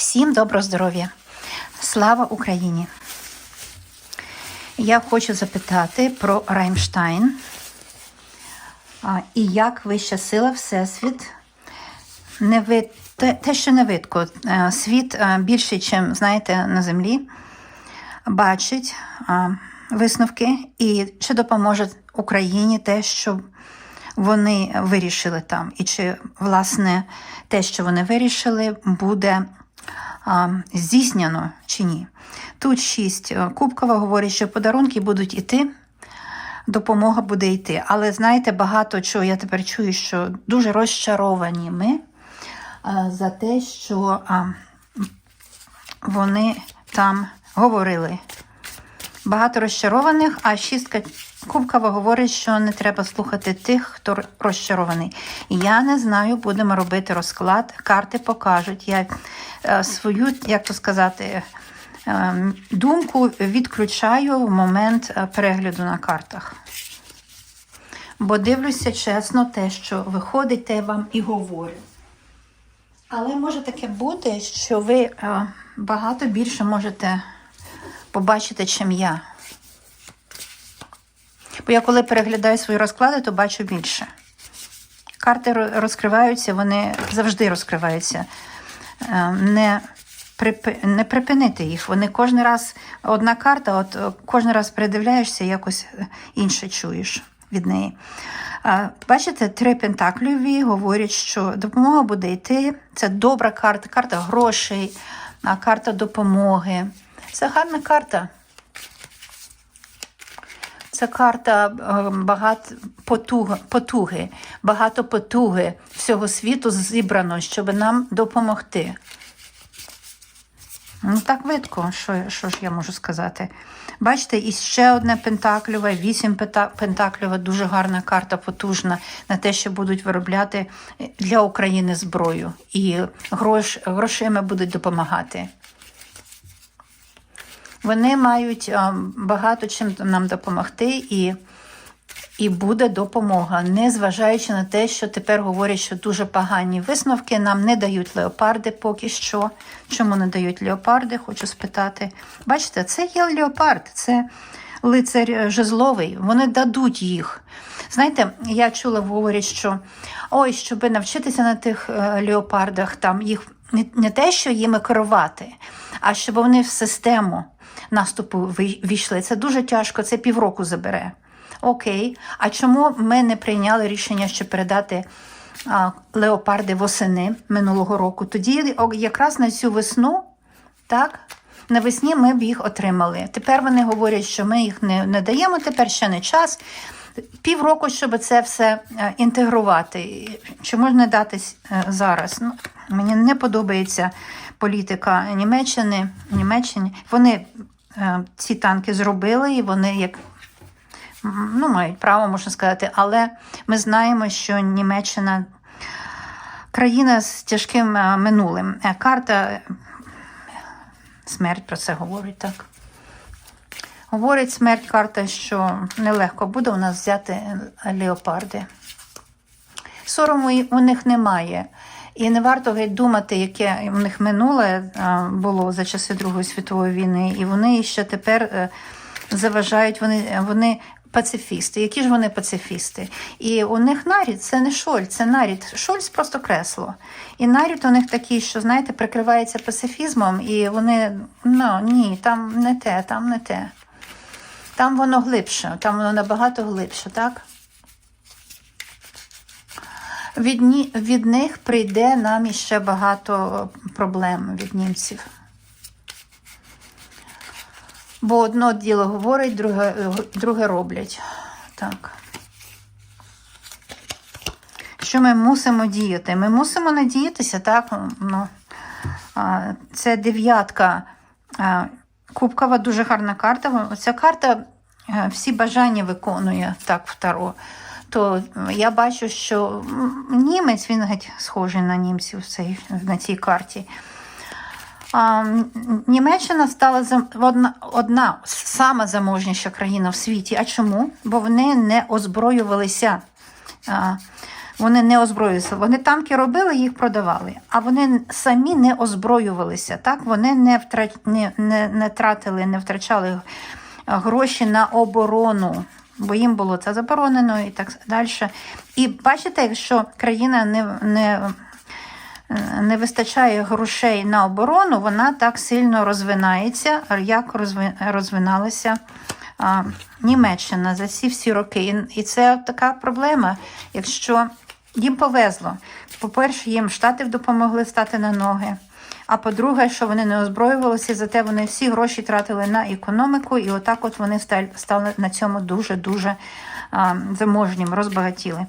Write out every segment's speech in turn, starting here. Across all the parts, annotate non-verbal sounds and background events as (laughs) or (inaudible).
Всім доброго здоров'я! Слава Україні! Я хочу запитати про Раймштайн. І як вища сила Всесвіт не вид... те, те, що не видко. Е, Світ е, більший, ніж, знаєте, на землі, бачить висновки, і чи допоможе Україні те, що вони вирішили там, і чи, власне, те, що вони вирішили, буде здійснено чи ні. Тут шість. Е, Кубкова говорить, що подарунки будуть іти, допомога буде йти. Але знаєте, багато чого я тепер чую, що дуже розчаровані ми а, за те, що вони там говорили. Багато розчарованих, а шістка Кубкова говорить, що не треба слухати тих, хто розчарований. Я не знаю, будемо робити розклад. Карти покажуть. Я е, свою, як то сказати, е, думку відключаю в момент е, перегляду на картах. Бо дивлюся чесно, те, що виходить, те вам і говорю. Але може таке бути, що ви багато більше можете побачити, чим я. Бо я коли переглядаю свої розклади, то бачу більше. Карти розкриваються, вони завжди розкриваються. Е, Не, не припинити їх. Вони кожен раз одна карта, от е, кожен раз передивляєшся, якось е, інше чуєш від неї. Бачите, три пентаклюві говорять, що допомога буде йти. Це добра карта, карта грошей, карта допомоги. Це гарна карта. Це карта е, багато потуги, потуги, багато потуги всього світу зібрано, щоб нам допомогти. Ну, так видко, що, що ж я можу сказати. Бачите, і ще одне пентакльове, вісім пента- пентакльове, дуже гарна карта, потужна на те, що будуть виробляти для України зброю. І грош, грошима будуть допомагати. Вони мають багато чим нам допомогти, і, і буде допомога, незважаючи на те, що тепер говорять, що дуже погані висновки нам не дають леопарди поки що. Чому не дають леопарди? Хочу спитати. Бачите, це є леопард, це лицар жезловий, вони дадуть їх. Знаєте, я чула, говорять, що ой, щоб навчитися на тих е, леопардах, там їх не, те, що їми керувати, а щоб вони в систему наступу війшли. Це дуже тяжко, це півроку забере. Окей, а чому ми не прийняли рішення, що передати а, леопарди восени минулого року? Тоді якраз на цю весну, так, навесні ми б їх отримали. Тепер вони говорять, що ми їх не, не даємо, тепер ще не час. Півроку, щоб це все е, інтегрувати. Чи можна дати е, зараз? Ну, мені не подобається політика Німеччини. Німеччини. Вони е, ці танки зробили, і вони як ну, мають право, можна сказати, але ми знаємо, що Німеччина країна з тяжким минулим. Карта смерть про це говорить так. Говорить смерть карта, що нелегко буде у нас взяти леопарди. Сорому у них немає. І не варто думати, яке у них минуле було за часи Другої світової війни, і вони ще тепер е, заважають, вони, вони пацифісти. Які ж вони пацифісти? І у них нарід це не Шольц, це нарід. Шольц просто кресло. І нарід у них такий, що, знаєте, прикривається пацифізмом, і вони, ну ні, там не те, там не те. Там воно глибше, там воно набагато глибше, так? Від, ні, від них прийде нам іще багато проблем від німців. Бо одно діло говорить, друге, друге роблять. Так. Що ми мусимо діяти? Ми мусимо надіятися, так? Ну, це дев'ятка. Кубкова дуже гарна карта. Ця карта всі бажання виконує так в Таро. То я бачу, що німець він геть схожий на німців в цій, на цій карті. А, Німеччина стала одна, одна сама заможніша країна в світі. А чому? Бо вони не озброювалися. А, Вони не озброювалися. Вони танки робили, їх продавали. А вони самі не озброювалися. Так? Вони не, втра... не, не, не тратили, не втрачали гроші на оборону. Бо їм було це заборонено і так далі. І бачите, якщо країна не, не не вистачає грошей на оборону, вона так сильно розвинається, як розвиналася а, Німеччина за ці всі роки. І це така проблема. Якщо їм повезло, по-перше, їм Штати допомогли стати на ноги. А по-друге, що вони не озброювалися, зате вони всі гроші тратили на економіку, і отак от вони стали, на цьому дуже-дуже заможнім, розбагатіли.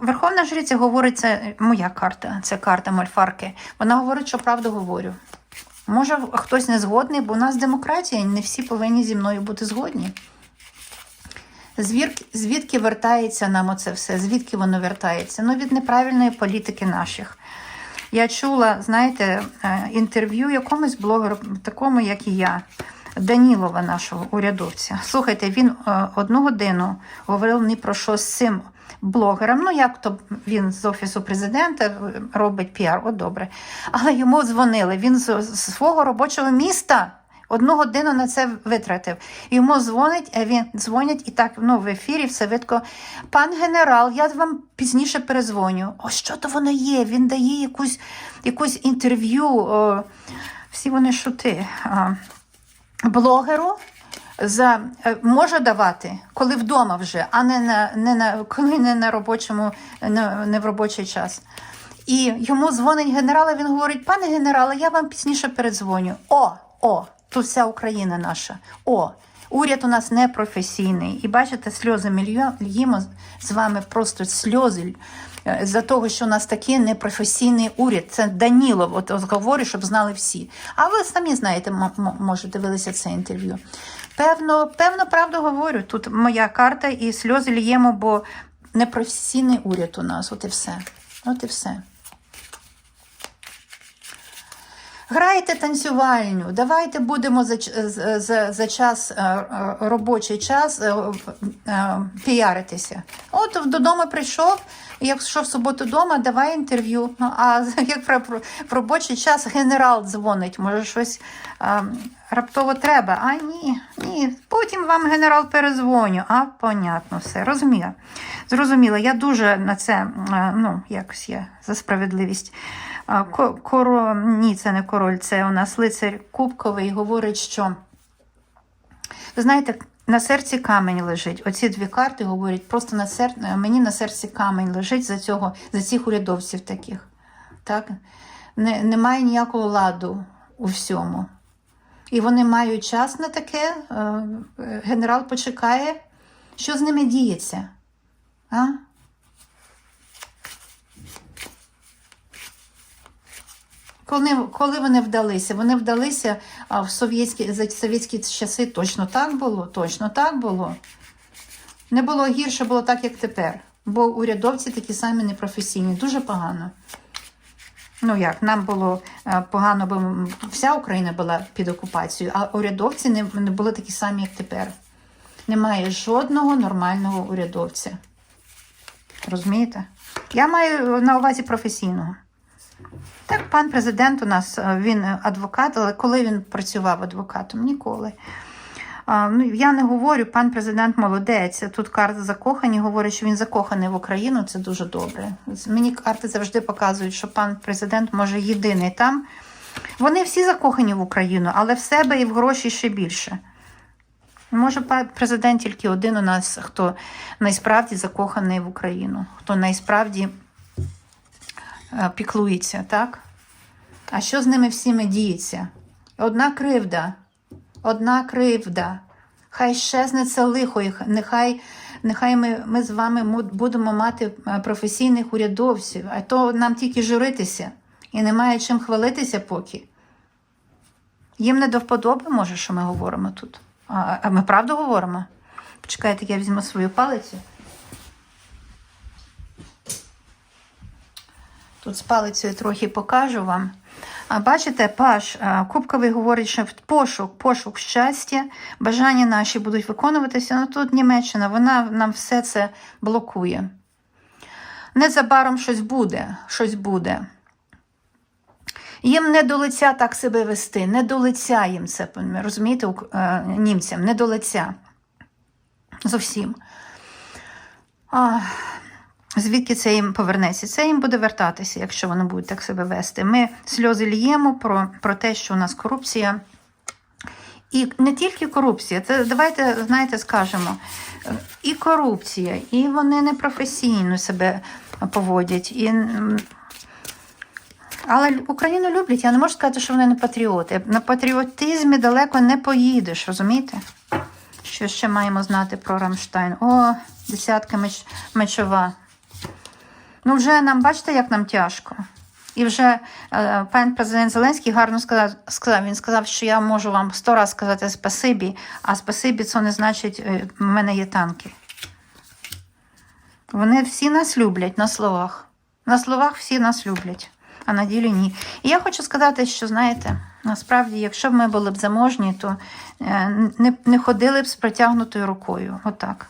Верховна жриця говорить, це моя карта, це карта Мольфарки. Вона говорить, що правду говорю. Може, хтось не згодний, бо у нас демократія, не всі повинні зі мною бути згодні. Звідки, звідки вертається нам оце все? Звідки воно вертається? Ну, від неправильної політики наших. Я чула, знаєте, е, інтерв'ю якомусь блогеру, такому, як і я, Данілова, нашого урядовця. Слухайте, він е, одну годину говорив не про що з цим блогером. Ну, як то він з офісу президента е, робить піар, от добре. Але йому дзвонили. Він з, з свого робочого міста. Одну годину на це витратив. Йому дзвонить, він дзвонять і так ну, в ефірі все видко. Пан генерал, я вам пізніше перезвоню. О, що то воно є? Він дає якусь, якусь інтерв'ю. Всі вони шути. А, блогеру за, е, може давати, коли вдома вже, а не на, не на, (laughs) коли не на робочому, не, не в робочий час. І йому дзвонить генерал, і він говорить: пане генерале, я вам пізніше передзвоню. О, о, тут вся Україна наша. О, уряд у нас непрофесійний. І бачите, сльози ми льємо з вами просто сльози е, за того, що у нас такий непрофесійний уряд. Це Данілов, от от говорю, щоб знали всі. А ви самі знаєте, може, дивилися це інтерв'ю. Певно, певно, правду говорю. Тут моя карта і сльози льємо, бо непрофесійний уряд у нас. От і все. От і все. Грайте танцювальню, давайте будемо за, за, за, час е, е, робочий час е, піаритися. От додому прийшов, якщо в суботу вдома, давай інтерв'ю. Ну, а (laughs) як про, в робочий час генерал дзвонить, може щось раптово треба. А ні, ні. Потім вам генерал перезвоню. А, понятно, все. Розуміла. Зрозуміла. Я дуже на це, ну, якось я за справедливість. А, ко- Коро... Ні, це не король, це у нас лицар Кубковий говорить, що ви знаєте, на серці камень лежить. Оці дві карти говорять, просто на сер... мені на серці камень лежить за цього, за цих урядовців таких. Так? Не, немає ніякого ладу у всьому. І вони мають час на таке. е, Генерал почекає, що з ними діється. А? Коли, коли вони вдалися? Вони вдалися а в совєтські, за совєтські часи точно так було, точно так було. Не було гірше, було так, як тепер. Бо урядовці такі самі непрофесійні, дуже погано. Ну як, нам було е, погано, бо вся Україна була під окупацією, а урядовці не, не були такі самі, як тепер. Немає жодного нормального урядовця. Розумієте? Я маю на увазі професійного. Так, пан президент у нас е, він адвокат, але коли він працював адвокатом? Ніколи. Ну, я не говорю, пан президент молодець. Тут карти закохані, говорять, що він закоханий в Україну, це дуже добре. Мені карти завжди показують, що пан президент може єдиний там. Вони всі закохані в Україну, але в себе і в гроші ще більше. Може, пан президент тільки один у нас, хто найсправді закоханий в Україну, хто найсправді е, піклується, так? А що з ними всіми діється? Одна кривда, одна кривда. Хай щезне це лихо, і нехай, нехай ми, ми з вами будемо мати е, професійних урядовців, а то нам тільки журитися і немає чим хвалитися поки. Їм не до вподоби, може, що ми говоримо тут. А, а ми правду говоримо? Почекайте, я візьму свою палицю. Тут з палицею трохи покажу вам. А бачите, Паш Кубковий говорить, що пошук, пошук щастя, бажання наші будуть виконуватися. Ну тут Німеччина, вона нам все це блокує. Незабаром щось буде, щось буде. Їм не до лиця так себе вести, не до лиця їм це, розумієте, е, німцям, не до лиця. Зовсім. А, звідки це їм повернеться? Це їм буде вертатися, якщо вони будуть так себе вести. Ми сльози ліємо про, про те, що у нас корупція. І не тільки корупція, це давайте, знаєте, скажемо, і корупція, і вони непрофесійно себе поводять. І, але Україну люблять. Я не можу сказати, що вони не патріоти. На патріотизмі далеко не поїдеш, розумієте? Що ще маємо знати про Рамштайн? О, десятка меч, мечова. Ну, вже нам, бачите, як нам тяжко. І вже е, пан президент Зеленський гарно сказав, сказав, він сказав, що я можу вам сто раз сказати спасибі, а спасибі це не значить, е, в мене є танки. Вони всі нас люблять на словах. На словах всі нас люблять, а на ділі ні. І я хочу сказати, що знаєте, насправді, якщо б ми були б заможні, то е, не, не ходили б з протягнутою рукою. Отак.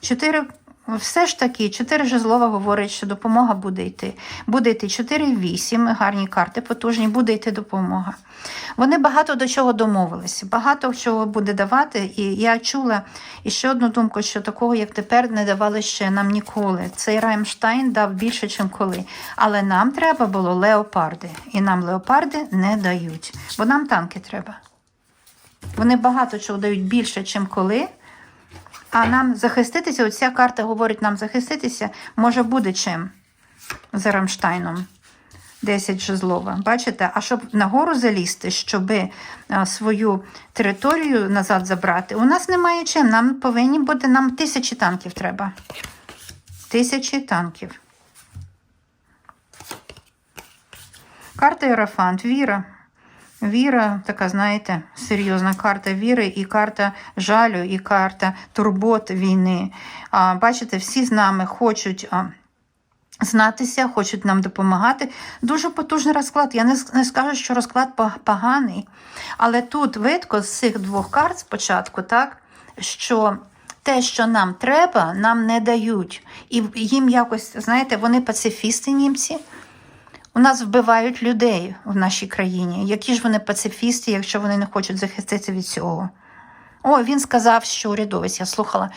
Чотири. Все ж таки, 4 жезлова говорить, що допомога буде йти. Буде йти 4-8, гарні карти, потужні, буде йти допомога. Вони багато до чого домовилися, багато чого буде давати. І я чула і ще одну думку, що такого, як тепер, не давали ще нам ніколи. Цей Раймштайн дав більше, ніж коли. Але нам треба було леопарди. І нам леопарди не дають, бо нам танки треба. Вони багато чого дають більше, ніж коли. А нам захиститися, оця карта говорить нам захиститися, може буде чим за Рамштайном. 10 жезлова. Бачите? А щоб нагору залізти, щоб свою територію назад забрати, у нас немає чим. Нам повинні бути, нам тисячі танків треба. Тисячі танків. Карта Єрофант, віра. Віра, така, знаєте, серйозна карта віри, і карта жалю, і карта турбот війни. А, Бачите, всі з нами хочуть знатися, хочуть нам допомагати. Дуже потужний розклад. Я не, не скажу, що розклад поганий. Але тут видко з цих двох карт спочатку, так, що те, що нам треба, нам не дають. І їм якось, знаєте, вони пацифісти німці. У нас вбивають людей в нашій країні. Які ж вони пацифісти, якщо вони не хочуть захиститися від цього? О, він сказав, що урядовець, я слухала,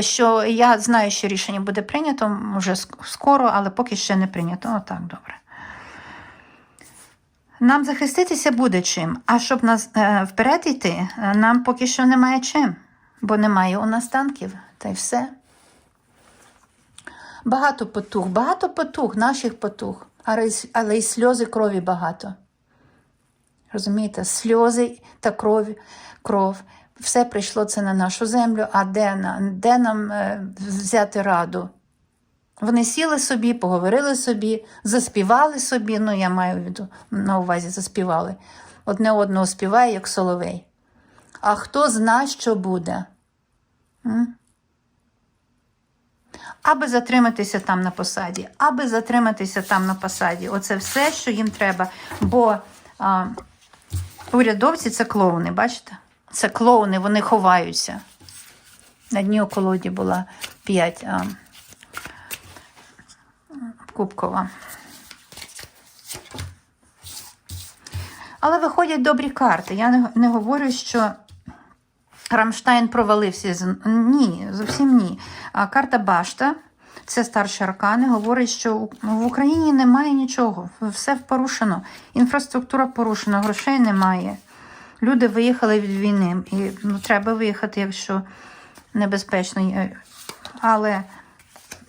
що я знаю, що рішення буде прийнято вже скоро, але поки ще не прийнято. О, так, добре. Нам захиститися буде чим. А щоб нас е, вперед йти, нам поки що немає чим, бо немає у нас танків, та й все. Багато потуг, багато потуг, наших потуг але й сльози крові багато. Розумієте, сльози та кров, кров. Все прийшло це на нашу землю, а де, на, де нам е, взяти раду? Вони сіли собі, поговорили собі, заспівали собі, ну я маю на увазі заспівали. Одне одного співає, як соловей. А хто зна, що буде? М? Аби затриматися там на посаді, аби затриматися там на посаді. Оце все, що їм треба. Бо а, урядовці це клоуни, бачите? Це клоуни, вони ховаються. На дні у колоді була 5 а, кубкова. Але виходять добрі карти. Я не, не говорю, що Рамштайн провалився. Ні, зовсім ні. Карта Башта, це старші аркани, говорить, що в Україні немає нічого, все порушено. Інфраструктура порушена, грошей немає. Люди виїхали від війни. І ну, треба виїхати, якщо небезпечно. Але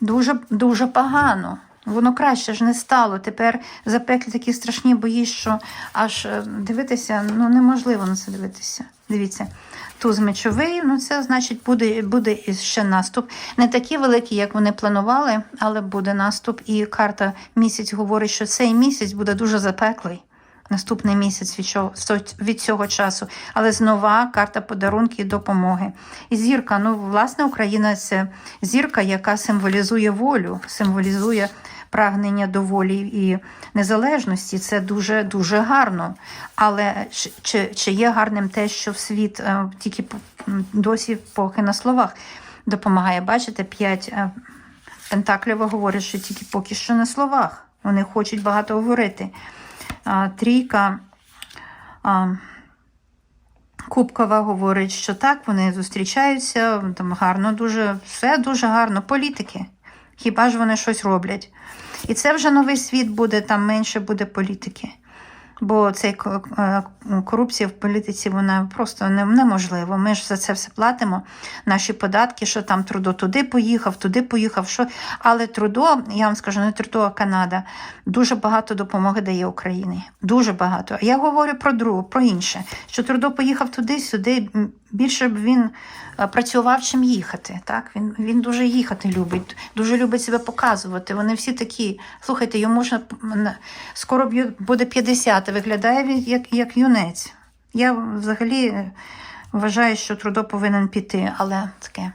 дуже, дуже погано. Воно краще ж не стало. Тепер запеклі такі страшні бої, що аж е, дивитися, ну неможливо на це дивитися. Дивіться, туз мечовий, ну це значить буде буде ще наступ. Не такий великий, як вони планували, але буде наступ. І карта місяць говорить, що цей місяць буде дуже запеклий. Наступний місяць від цього, від цього часу, але знова карта подарунки і допомоги. І зірка, ну, власне, Україна це зірка, яка символізує волю, символізує прагнення до волі і незалежності. Це дуже дуже гарно. Але чи, чи є гарним те, що в світ е, тільки досі поки на словах допомагає? Бачите, п'ять Пентаклєва говорить, що тільки поки що на словах. Вони хочуть багато говорити. Трійка Кубкова говорить, що так, вони зустрічаються, там гарно, дуже, все дуже гарно. Політики. Хіба ж вони щось роблять? І це вже новий світ буде, там менше буде політики. Бо цей е, корупція в політиці вона просто не- неможлива. Ми ж за це все платимо. Наші податки, що там Трудо туди поїхав, туди поїхав. Що... Але Трудо, я вам скажу, не Трудо, а Канада дуже багато допомоги дає Україні. Дуже багато. Я говорю про другу, про інше. Що Трудо поїхав туди, сюди. Більше б він е, працював, чим їхати. Так? Він, він дуже їхати любить, дуже любить себе показувати. Вони всі такі. Слухайте, йому можна скоро буде 50, виглядає він як, як юнець. Я взагалі е, вважаю, що Трудо повинен піти, але таке.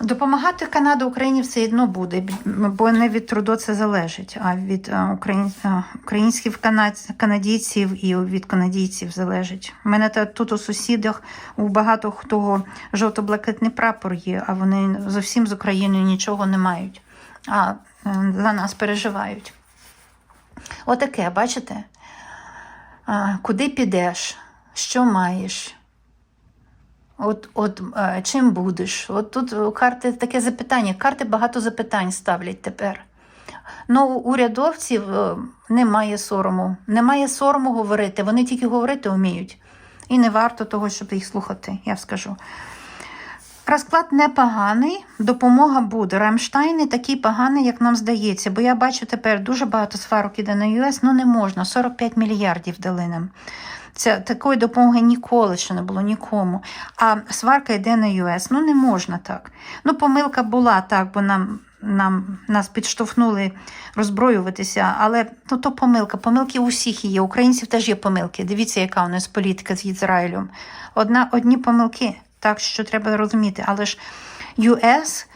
Допомагати Канада Україні все одно буде, бо не від Трудо це залежить, а від е, е, українських канад... канадійців і від канадійців залежить. У мене тут у сусідах у багато хто жовто-блакитний прапор є, а вони зовсім з Україною нічого не мають, а е, за нас переживають. Отаке, бачите? Куди підеш? Що маєш? От, от е, чим будеш? От тут карти таке запитання. Карти багато запитань ставлять тепер. Ну, урядовців е, немає сорому. Немає сорому говорити. Вони тільки говорити вміють. І не варто того, щоб їх слухати, я скажу. Розклад непоганий, допомога буде. Рамштайн не такий поганий, як нам здається, бо я бачу тепер дуже багато сварок іде на ЮС, ну не можна. 45 мільярдів дали нам. Це такої допомоги ніколи ще не було нікому. А сварка йде на ЮС. Ну не можна так. Ну, помилка була так, бо нам, нам нас підштовхнули роззброюватися, але ну, то помилка. Помилки у всіх є. Українців теж є помилки. Дивіться, яка у нас політика з Ізраїлем. Одна, одні помилки, так що треба розуміти. Але ж US,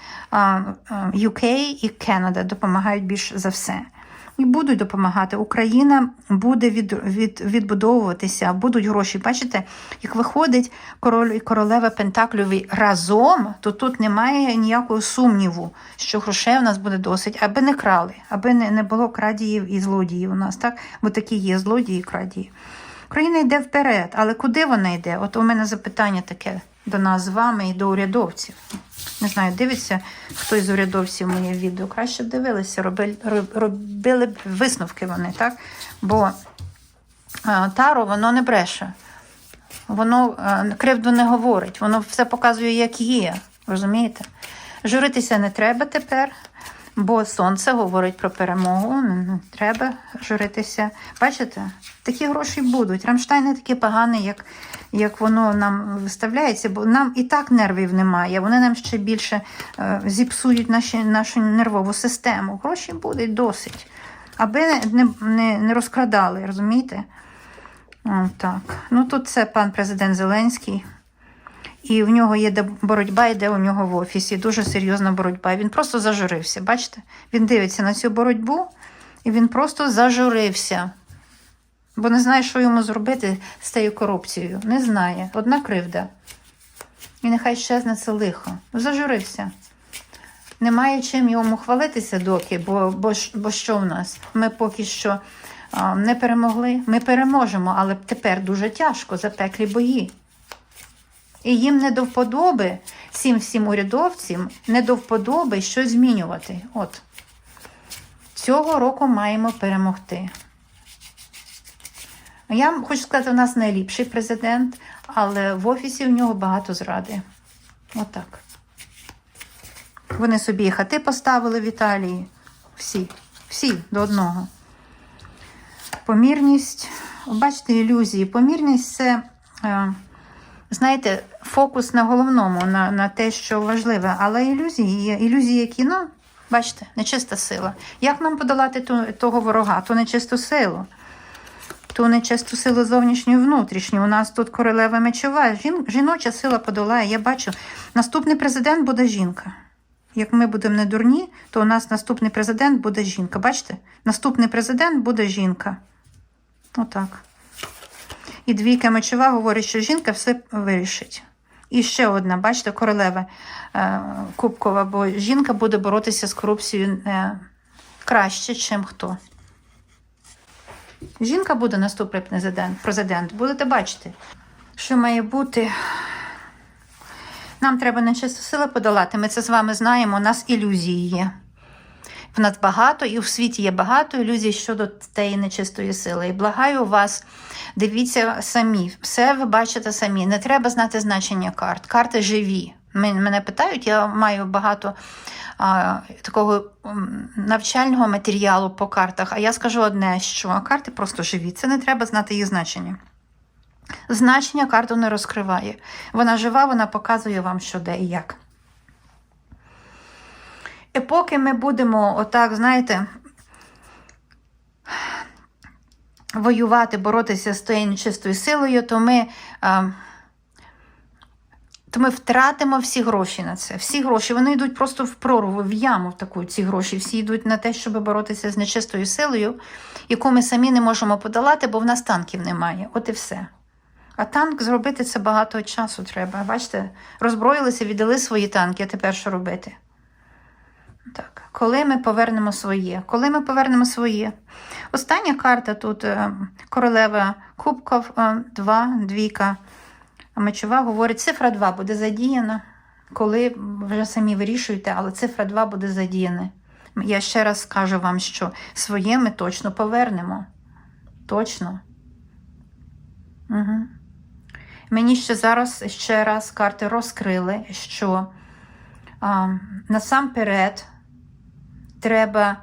UK і Канада допомагають більш за все. І будуть допомагати. Україна буде від, від, відбудовуватися, будуть гроші. Бачите, як виходить король і королева Пентакльові разом, то тут немає ніякого сумніву, що грошей у нас буде досить, аби не крали, аби не, не було крадіїв і злодіїв у нас, так? Бо такі є злодії і крадії. Україна йде вперед, але куди вона йде? От у мене запитання таке до нас з вами і до урядовців. Не знаю, дивиться хтось з урядовців моє відео. Краще б дивилися, робили, робили б висновки вони, так? Бо е, таро воно не бреше. Воно е, кривду не говорить, воно все показує, як є. Розумієте? Журитися не треба тепер, бо сонце говорить про перемогу. Не, не треба журитися. Бачите, такі гроші будуть. Рамштайн не такий поганий, як, як воно нам виставляється, бо нам і так нервів немає. Вони нам ще більше е, зіпсують наші, нашу нервову систему. Гроші будуть досить. Аби не, не, не розкрадали, розумієте? О, так. Ну тут це пан президент Зеленський. І в нього є боротьба, йде у нього в офісі. Дуже серйозна боротьба. Він просто зажурився. Бачите? Він дивиться на цю боротьбу, і він просто зажурився. Бо не знає, що йому зробити з цією корупцією. Не знає. Одна кривда. І нехай щезне це лихо. Зажурився. Немає чим йому хвалитися доки, бо, бо, бо що в нас? Ми поки що а, не перемогли. Ми переможемо, але тепер дуже тяжко, запеклі бої. І їм не до вподоби, цим всім урядовцям, не до вподоби щось змінювати. От. Цього року маємо перемогти. Я хочу сказати, у нас найліпший президент, але в офісі в нього багато зради. Отак. Вони собі хати поставили в Італії. Всі, всі до одного. Помірність. Бачите, ілюзії. Помірність це, е, знаєте, фокус на головному, на, на те, що важливе. Але ілюзії є. Ілюзії, які, ну, бачите, нечиста сила. Як нам подолати ту, того ворога, ту нечисту силу? Ту нечисту силу зовнішню і внутрішню. У нас тут королева мечова. Жін, жіноча сила подолає. Я бачу, наступний президент буде жінка. Як ми будемо не дурні, то у нас наступний президент буде жінка. Бачите? Наступний президент буде жінка. Отак. І двійка мечова говорить, що жінка все вирішить. І ще одна, бачите, королева е, Кубкова, бо жінка буде боротися з корупцією е, краще, чим хто. Жінка буде наступний президент, президент. Будете бачити, що має бути. Нам треба нечисту силу подолати. Ми це з вами знаємо. У нас ілюзії є. В нас багато, і в світі є багато ілюзій щодо тієї нечистої сили. І благаю вас, дивіться самі, все ви бачите самі. Не треба знати значення карт. Карти живі. Мене питають, я маю багато а, такого навчального матеріалу по картах. А я скажу одне, що карти просто живі. Це не треба знати їх значення. Значення карту не розкриває. Вона жива, вона показує вам, що де і як. І поки ми будемо отак, знаєте, воювати, боротися з тією нечистою силою, то ми, а, то ми втратимо всі гроші на це. Всі гроші вони йдуть просто в прорву, в яму в таку ці гроші. Всі йдуть на те, щоб боротися з нечистою силою, яку ми самі не можемо подолати, бо в нас танків немає. От і все. А танк зробити це багато часу треба. Бачите, роззброїлися, віддали свої танки, а тепер що робити? Так, коли ми повернемо своє? Коли ми повернемо своє? Остання карта тут е, королева кубків, е, два, двійка. Мечова говорить, цифра 2 буде задіяна. Коли вже самі вирішуєте, але цифра 2 буде задіяна. Я ще раз скажу вам, що своє ми точно повернемо. Точно. Угу. Мені ще зараз ще раз карти розкрили, що а, насамперед треба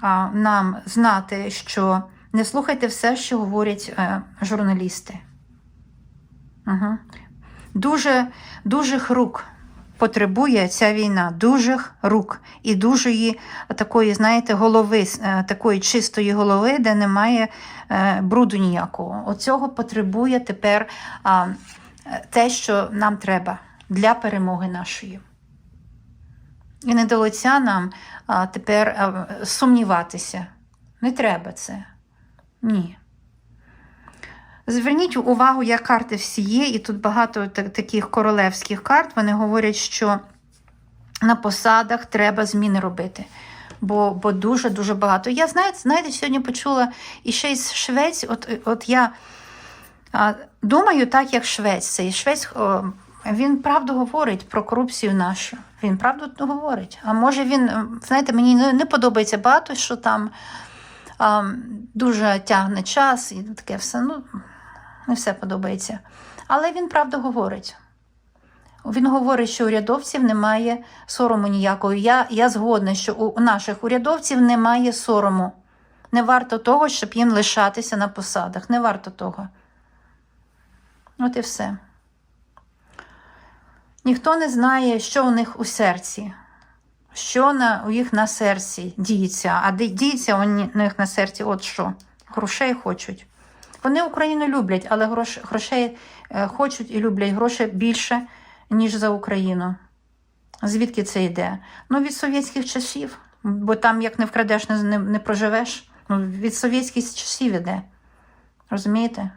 а, нам знати, що не слухайте все, що говорять е, журналісти. Угу. Дуже, дужих рук потребує ця війна, дужих рук і дужої такої, знаєте, голови, е, такої чистої голови, де немає е, бруду ніякого. Оцього потребує тепер а, те, що нам треба для перемоги нашої. І не до нам а, тепер а, сумніватися. Не треба це. Ні. Зверніть увагу, як карти всі є, і тут багато та- таких королевських карт. Вони говорять, що на посадах треба зміни робити. Бо, бо дуже-дуже багато. Я знаєте, знаєте, сьогодні почула і ще із Швець. От, от я а, думаю, так як Швець. Цей Швець о, він правду говорить про корупцію нашу. Він правду говорить. А може він, ем, знаєте, мені не, подобається багато, що там а, дуже тягне час і таке все. Ну, не все подобається. Але він правду говорить. Він говорить, що урядовців немає сорому ніякого. Я, я згодна, що у наших урядовців немає сорому. Не варто того, щоб їм лишатися на посадах. Не варто того. От і все. Ніхто не знає, що у них у серці, що на, у їх на серці діється. А діється у них на серці от що. Грошей хочуть. Вони Україну люблять, але грош, грошей е, хочуть і люблять грошей більше, ніж за Україну. Звідки це йде? Ну, від совєтських часів, бо там як не вкрадеш, не, не, не проживеш. Ну, від совєтських часів іде. Розумієте?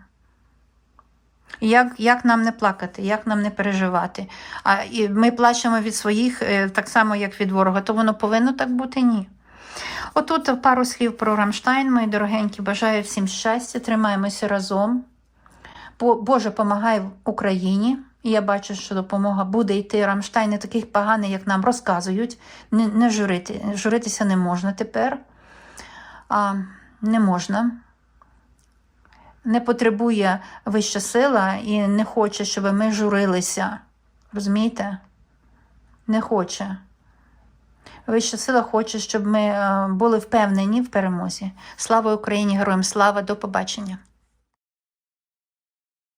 Як, як нам не плакати, як нам не переживати? А і ми плачемо від своїх е, так само, як від ворога, то воно повинно так бути? Ні. Отут пару слів про Рамштайн, мої дорогенькі. Бажаю всім щастя, тримаємося разом. Бо- Боже, помагай Україні. І я бачу, що допомога буде йти. Рамштайн не такий поганий, як нам розказують. Не, не журити. Журитися не можна тепер. А, не можна. Не потребує вища сила і не хоче, щоб ми журилися. Розумієте? Не хоче. Вища сила хоче, щоб ми е, були впевнені в перемозі. Слава Україні, героям слава, до побачення.